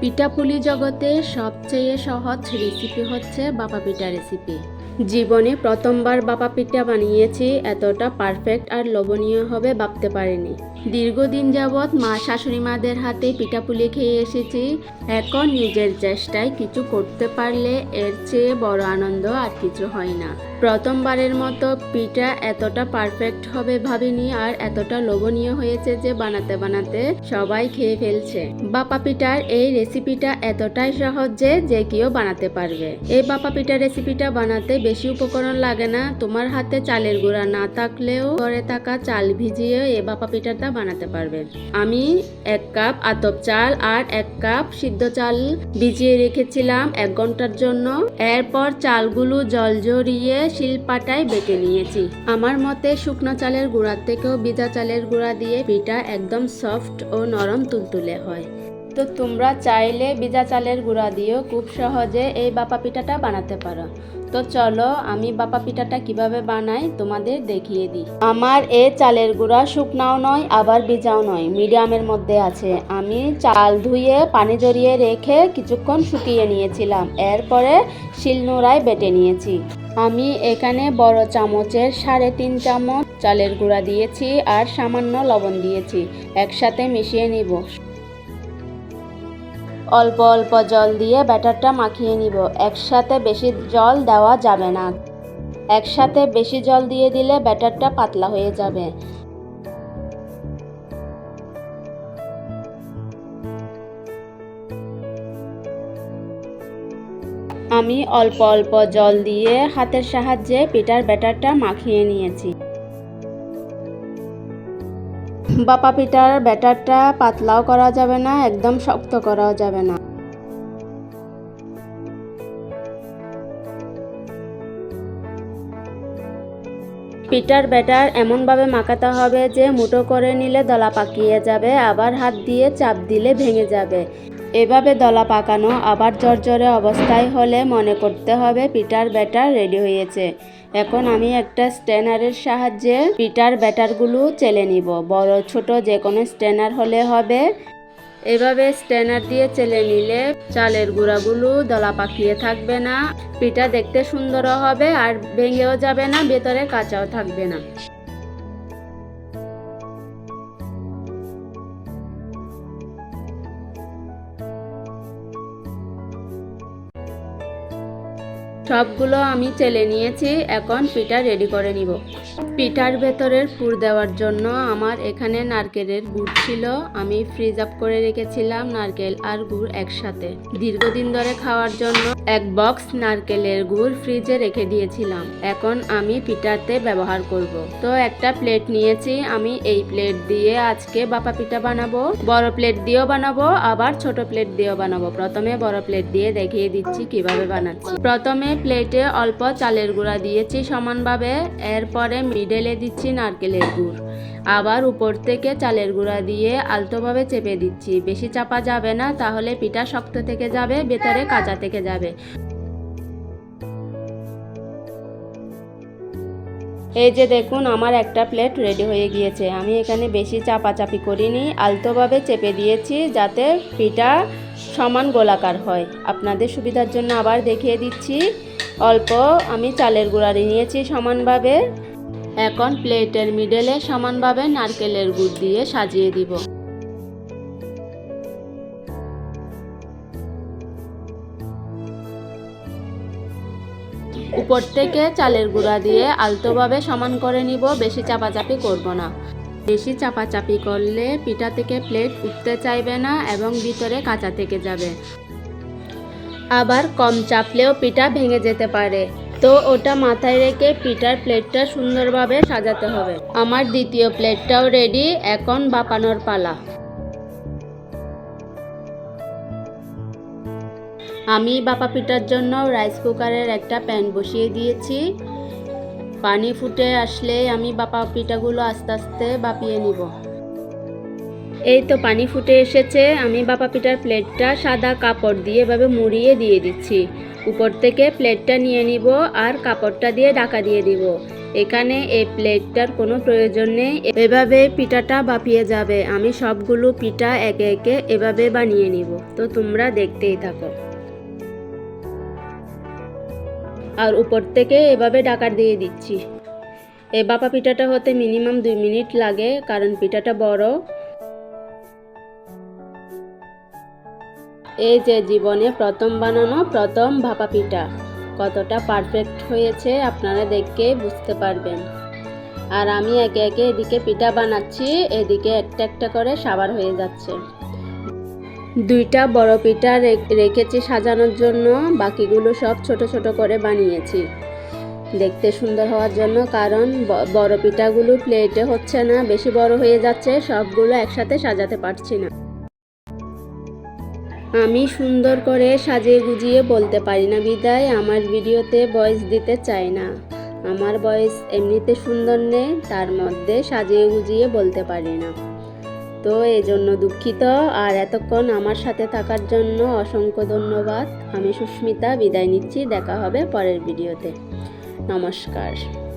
পিঠাপুলি জগতে সবচেয়ে সহজ রেসিপি হচ্ছে বাপা পিঠা রেসিপি জীবনে প্রথমবার বাপা পিঠা বানিয়েছি, এতটা পারফেক্ট আর লোভনীয় হবে ভাবতে পারিনি। দীর্ঘদিন যাবৎ মা শাশুড়ি মাদের হাতে পিঠাপুলি খেয়ে এসেছি। এখন নিজের চেষ্টায় কিছু করতে পারলে এর চেয়ে বড় আনন্দ আর কিছু হয় না। প্রথমবারের মতো পিঠা এতটা পারফেক্ট হবে ভাবিনি আর এতটা লোভনীয় হয়েছে যে বানাতে বানাতে সবাই খেয়ে ফেলছে। বাপা পিঠার এই রেসিপিটা এতটাই সহজ যে যে কেউ বানাতে পারবে। এই বাপা পিঠা রেসিপিটা বানাতে বেশি উপকরণ লাগে না। তোমার হাতে চালের গুঁড়া না থাকলেও ঘরে থাকা চাল ভিজিয়ে এই বাপা পিঠাটা বানাতে পারবেন। আমি এক কাপ আতপ চাল আর এক কাপ সিদ্ধ চাল ভিজিয়ে রেখেছিলাম এক ঘণ্টার জন্য। এরপর চালগুলো জল জড়িয়ে শিলপাটায় বেটে নিয়েছি। আমার মতে শুকনো চালের গুঁড়ার থেকেও ভিজা চালের গুঁড়া দিয়ে পিঠা একদম সফট ও নরম তুলতুলে হয়। তো তোমরা চাইলে ভিজা চালের গুঁড়া দিয়েও খুব সহজে এই বাপা পিঠাটা বানাতে পারো। তো চলো, আমি বাপা পিঠাটা কীভাবে বানাই তোমাদের দেখিয়ে দিই। আমার এ চালের গুঁড়া শুকনাও নয়, আবার ভিজাও নয়, মিডিয়ামের মধ্যে আছে। আমি চাল ধুয়ে পানি জড়িয়ে রেখে কিছুক্ষণ শুকিয়ে নিয়েছিলাম। এরপরে শিলনোড়ায় বেটে নিয়েছি। আমি এখানে বড় চামচের সাড়ে তিন চামচ চালের গুঁড়া দিয়েছি আর সামান্য লবণ দিয়েছি। একসাথে মিশিয়ে নিব। অল্প অল্প জল দিয়ে ব্যাটারটা মাখিয়ে নিব। একসাথে বেশি জল দেওয়া যাবে না। একসাথে বেশি জল দিয়ে দিলে ব্যাটারটা পাতলা হয়ে যাবে। আমি অল্প অল্প জল দিয়ে হাতের সাহায্যে পিঠার ব্যাটারটা মাখিয়ে নিয়েছি। বাপা পিঠার ব্যাটারটা পাতলাও করা যাবে না, একদম শক্ত করাও যাবে না। পিটার ব্যাটার এমনভাবে মাখাতে হবে যে মুটো করে নিলে দলা পাকিয়ে যাবে, আবার হাত দিয়ে চাপ দিলে ভেঙে যাবে। এভাবে দলা পাকানো আবার জর্জরে অবস্থায় হলে মনে করতে হবে পিঠার ব্যাটার রেডি হয়েছে। এখন আমি একটা স্ট্যানারের সাহায্যে পিঠার ব্যাটারগুলো চেলে নিব। বড়, ছোট যে কোনো স্ট্যানার হলে হবে। এভাবে স্ট্যানার দিয়ে চেলে নিলে চালের গুঁড়াগুলো দলা পাকিয়ে থাকবে না। পিঠা দেখতে সুন্দরও হবে আর ভেঙেও যাবে না, ভেতরে কাঁচাও থাকবে না। সবগুলো আমি চেলে নিয়েছি, এখন পিঠা রেডি করে নিব। পিঠার ভেতরের পুর দেওয়ার জন্য আমার এখানে নারকেলের গুড় ছিল, আমি ফ্রিজ আপ করে রেখেছিলাম নারকেল আর গুড় একসাথে। দীর্ঘদিন ধরে খাওয়ার জন্য এক বক্স নারকেলের গুড় ফ্রিজে রেখে দিয়েছিলাম, এখন আমি পিঠাতে ব্যবহার করব। তো একটা প্লেট নিয়েছি, আমি এই প্লেট দিয়ে আজকে বাপা পিঠা বানাবো, বড় প্লেট দিয়েও বানাবো, আবার ছোট প্লেট দিয়েও বানাবো। প্রথমে বড় প্লেট দিয়ে দেখিয়ে দিচ্ছি কীভাবে বানাচ্ছি। প্রথমে প্লেটে অল্প চালের গুঁড়া দিয়েছি সমানভাবে। এরপরে মিডেলে দিচ্ছি নারকেলের গুড়। আবার উপর থেকে চালের গুঁড়া দিয়ে আলতোভাবে চেপে দিচ্ছি। বেশি চাপা যাবে না, তাহলে পিঠা শক্ত থেকে যাবে, ভেতরে কাঁচা থেকে যাবে। এই যে দেখুন, আমার একটা প্লেট রেডি হয়ে গিয়েছে। আমি এখানে বেশি চাপাচাপি করিনি, আলতোভাবে চেপে দিয়েছি যাতে পিঠা সমান গোলাকার হয়। আপনাদের সুবিধার জন্য আবার দেখিয়ে দিচ্ছি। অল্প আমি চালের গুঁড়া নিয়েছি সমানভাবে। এখন প্লেটের মিডলে সমানভাবে নারকেলের গুড় দিয়ে সাজিয়ে দিব। উপর থেকে চালের গুঁড়া দিয়ে আলতোভাবে সমান করে নিব, বেশি চাপাচাপি করব না। বেশি চাপাচাপি করলে পিঠা থেকে প্লেট উঠতে চাইবে না এবং ভিতরে কাঁচা থেকে যাবে। আবার কম চাপলেও পিঠা ভেঙে যেতে পারে। তো ওটা মাথায় রেখে পিঠার প্লেটটা সুন্দরভাবে সাজাতে হবে। আমার দ্বিতীয় প্লেটটাও রেডি এখন বাপানোর পালা। আমি বাপা পিঠার জন্য রাইস কুকারের একটা প্যান বসিয়ে দিয়েছি। পানি ফুটে আসলে আমি বাপা পিঠাগুলো আস্তে আস্তে বাপিয়ে নিব। এই তো পানি ফুটে এসেছে। আমি বাপা পিঠার প্লেটটা সাদা কাপড় দিয়ে এভাবে মুড়িয়ে দিয়ে দিচ্ছি। উপর থেকে প্লেটটা নিয়ে নিব আর কাপড়টা দিয়ে ঢাকা দিয়ে দিব। এখানে এই প্লেটটার কোনো প্রয়োজন নেই। এভাবে পিঠাটা বাপিয়ে যাবে। আমি সবগুলো পিঠা একে একে এভাবে বানিয়ে নিব। তো তোমরা দেখতেই থাকো। আর উপর থেকে এভাবে ডাকার দিয়ে দিচ্ছি। এই বাপা পিঠাটা হতে মিনিমাম দুই মিনিট লাগে, কারণ পিঠাটা বড়। এই যে জীবনে প্রথম বানানো, প্রথম ভাপা পিঠা কতটা পারফেক্ট হয়েছে আপনারা দেখে বুঝতে পারবেন। আর আমি একে একে এদিকে পিঠা বানাচ্ছি, এদিকে একটা একটা করে সাবার হয়ে যাচ্ছে। দুইটা বড় পিঠা রেখেছি সাজানোর জন্য, বাকিগুলো সব ছোট ছোট করে বানিয়েছি। দেখতে সুন্দর হওয়ার জন্য, কারণ বড় পিঠাগুলো প্লেটে হচ্ছে না, বেশি বড় হয়ে যাচ্ছে, সবগুলো একসাথে সাজাতে পারছি না। আমি সুন্দর করে সাজিয়ে গুজিয়ে বলতে পারি না, বিদায়। আমার ভিডিওতে ভয়েস দিতে চাই না। আমার ভয়েস এমনিতে সুন্দর নেই, তার মধ্যে সাজিয়ে গুজিয়ে বলতে পারি না। তো এই জন্য দুঃখিত। আর এতক্ষণ আমার সাথে থাকার জন্য অসংখ্য ধন্যবাদ। আমি সুস্মিতা, বিদায় নিচ্ছি। দেখা হবে পরের ভিডিওতে। নমস্কার।